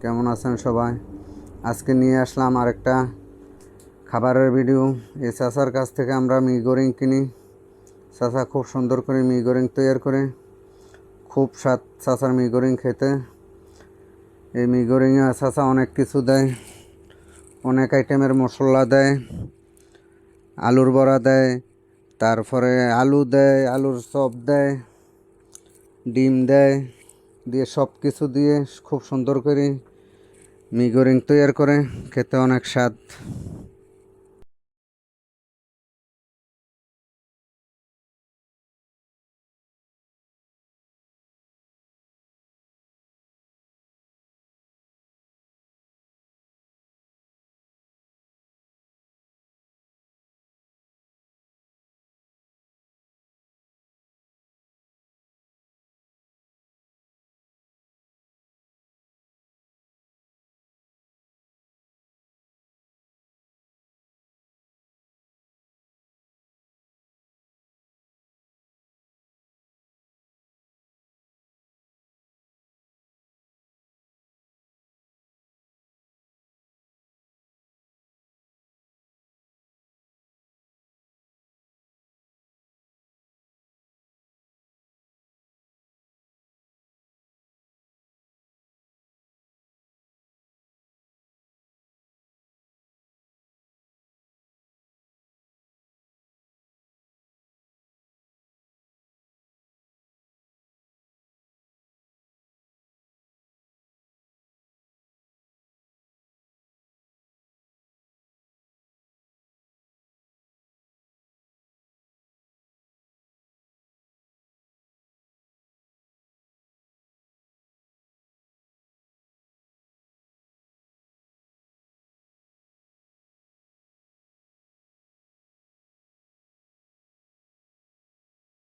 কেমন আছেন সবাই? আজকে নিয়ে আসলাম আরেকটা খাবারের ভিডিও এই চাচার কাছ থেকে আমরা মি গোরিং কিনি। চাচা খুব সুন্দর করে মি গোরিং তৈরি করে। খুব স্বাদ চাচার মি গোরিং খেতে। এই মি গোরিংয়ে চাচা অনেক কিছু দেয়। অনেক আইটেমের মশলা দেয়। আলুর বড়া দেয়। তারপরে আলু দেয়, আলুর চপ দেয়। ডিম দেয়। দিয়ে সব কিছু দিয়ে খুব সুন্দর করে মিগরিং তৈরি করে খেতে অনেক স্বাদ।